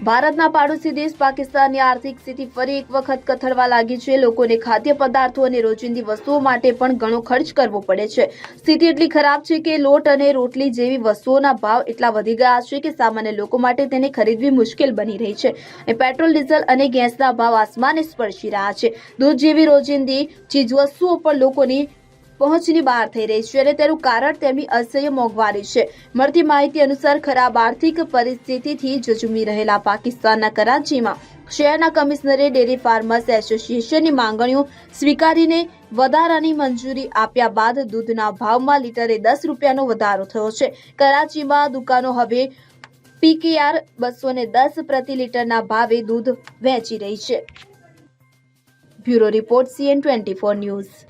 ભારતના પાડોશી દેશ પાકિસ્તાનની આર્થિક સ્થિતિ ફરી એક વખત કથળવા લાગી છે. લોકોને ખાદ્ય પદાર્થો અને રોજિંદી વસ્તુઓ માટે પણ ઘણો ખર્ચ કરવો પડે છે. સ્થિતિ એટલી ખરાબ છે કે લોટ અને રોટલી જેવી વસ્તુઓના ભાવ એટલા વધી ગયા છે કે સામાન્ય લોકો માટે તેને ખરીદવી મુશ્કેલ બની રહી છે. પેટ્રોલ, ડીઝલ અને ગેસના ભાવ આસમાને સ્પર્શી રહ્યા છે. દૂધ જેવી રોજિંદી ચીજવસ્તુઓ પણ લોકોની પહોંચની બહાર થઈ રહી છે અને તેનું કારણ તેમની અસહ્ય મોંઘવારી છે. મળતી માહિતી અનુસાર ખરાબ આર્થિક પરિસ્થિતિથી જજુમી રહેલા પાકિસ્તાનના કરાચીમાં શહેરના કમિશનરે ડેરી ફાર્મર્સ એસોસિએશનની માંગણીઓ સ્વીકારીને વધારાની મંજૂરી આપ્યા બાદ દૂધના ભાવમાં લીટરે દસ રૂપિયાનો વધારો થયો છે. કરાચીમાં દુકાનો હવે પીકેઆર બસો ને દસ પ્રતિ લીટરના ભાવે દૂધ વેચી રહી છે. Bureau report CN twenty four news.